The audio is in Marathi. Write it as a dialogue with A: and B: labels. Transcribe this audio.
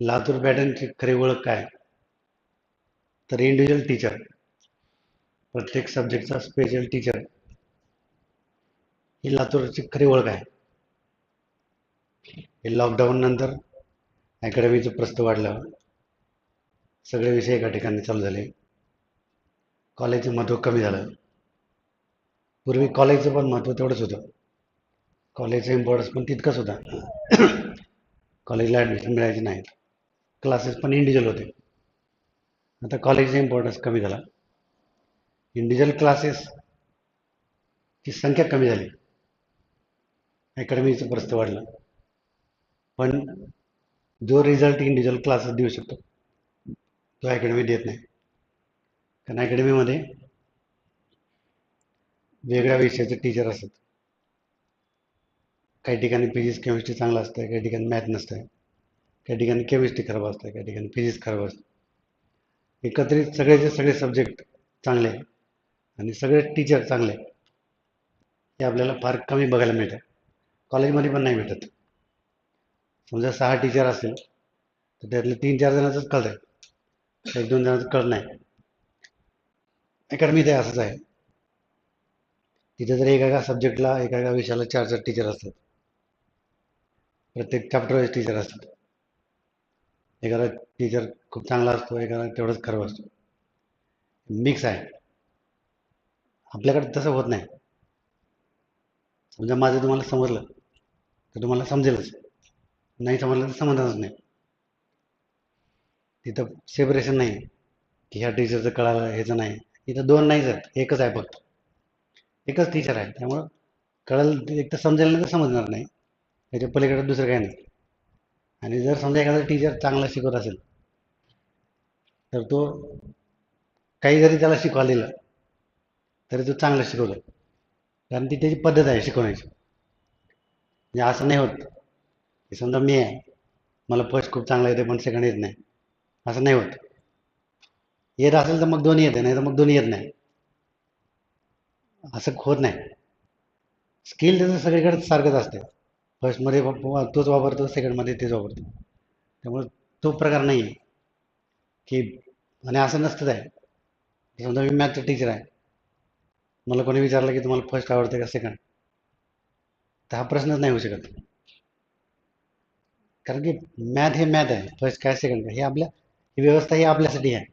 A: लातूर पॅटर्नची खरी ओळख काय? तर इंडिव्हिज्युअल टीचर प्रत्येक सब्जेक्टचा स्पेशल टीचर ही लातूरची खरी ओळख आहे. हे लॉकडाऊन नंतर अकॅडमीचं प्रस्त वाढलं. सगळे विषय एका ठिकाणी चालू झाले. कॉलेजचं महत्त्व कमी झालं. पूर्वी कॉलेजचं पण महत्त्व तेवढंच होतं. कॉलेजचं इम्पॉर्टन्स पण तितकंच होता. कॉलेजला ॲडमिशन मिळायची नाहीत. क्लासेस पण इंडिव्हिज्युअल होते. आता कॉलेजचा इम्पॉर्टन्स कमी झाला. इंडिव्हिज्युअल क्लासेसची संख्या कमी झाली. अकॅडमीचं प्रस्त वाढलं. पण जो रिझल्ट इंडिव्हिज्युअल क्लासेस देऊ शकतो तो अकॅडमी देत नाही. कारण अकॅडमीमध्ये वेगळ्या विषयाचे टीचर असतात. काही ठिकाणी फिजिक्स केमिस्ट्री चांगलं असतं काही ठिकाणी मॅथ नसतं त्या ठिकाणी केमिस्ट्री खराब असतं त्या ठिकाणी फिजिक्स खराब असतं. एकत्रित सगळेचे सगळे सब्जेक्ट चांगले आणि सगळे टीचर चांगले हे आपल्याला फार कमी बघायला मिळतं. कॉलेजमध्ये पण नाही भेटत. समजा सहा टीचर असेल तर त्यातले तीन चार जणांचंच कळतं एक दोन जणांचं कळत नाही. अकॅडमी ते असंच आहे. तिथे जर एका एका सब्जेक्टला एका एका विषयाला चार चार टीचर असतात. प्रत्येक चॅप्टर वाईज टीचर असतात. एखादा टीचर खूप चांगला असतो एखादा तेवढंच खराब असतो. मिक्स आहे. आपल्याकडे तसं होत नाही. समजा माझं तुम्हाला समजलं तर तुम्हाला समजेलच. नाही समजलं तर समजणारच नाही. तिथं सेपरेशन नाही. की ह्या टीचरचं कळालं ह्याचं नाही. इथं दोन नाहीच आहेत. एकच आहे फक्त. एकच टीचर आहे. त्यामुळं कळलं एक तर समजेल नाही तर समजणार नाही. त्याच्या पलीकडे दुसरं काही नाही. आणि जर समजा एखादा टीचर चांगला शिकवत असेल तर तो काही जरी त्याला शिकवलेलं तरी तो चांगलं शिकवतो. कारण ती त्याची पद्धत आहे शिकवण्याची. म्हणजे असं नाही होत. की समजा मी आहे मला फर्स्ट खूप चांगला येते पण सेकंड येत नाही. असं नाही होत. येत असेल तर मग दोन्ही येते नाही तर मग दोन्ही येत नाही. असं होत नाही. स्किल त्याचं सगळीकडे सारखंच असते फर्स्टमध्ये तोच वापरतो सेकंडमध्ये तेच वापरतो. त्यामुळे तो प्रकार नाही आहे की आणि असं नसतंच आहे. समजा मी मॅथचं टीचर आहे. मला कोणी विचारलं की तुम्हाला फर्स्ट आवडते का सेकंड तर हा प्रश्नच नाही होऊ शकत. कारण की मॅथ हे मॅथ आहे. फर्स्ट काय सेकंड काय? हे आपल्या ही व्यवस्था ही आपल्यासाठी आहे.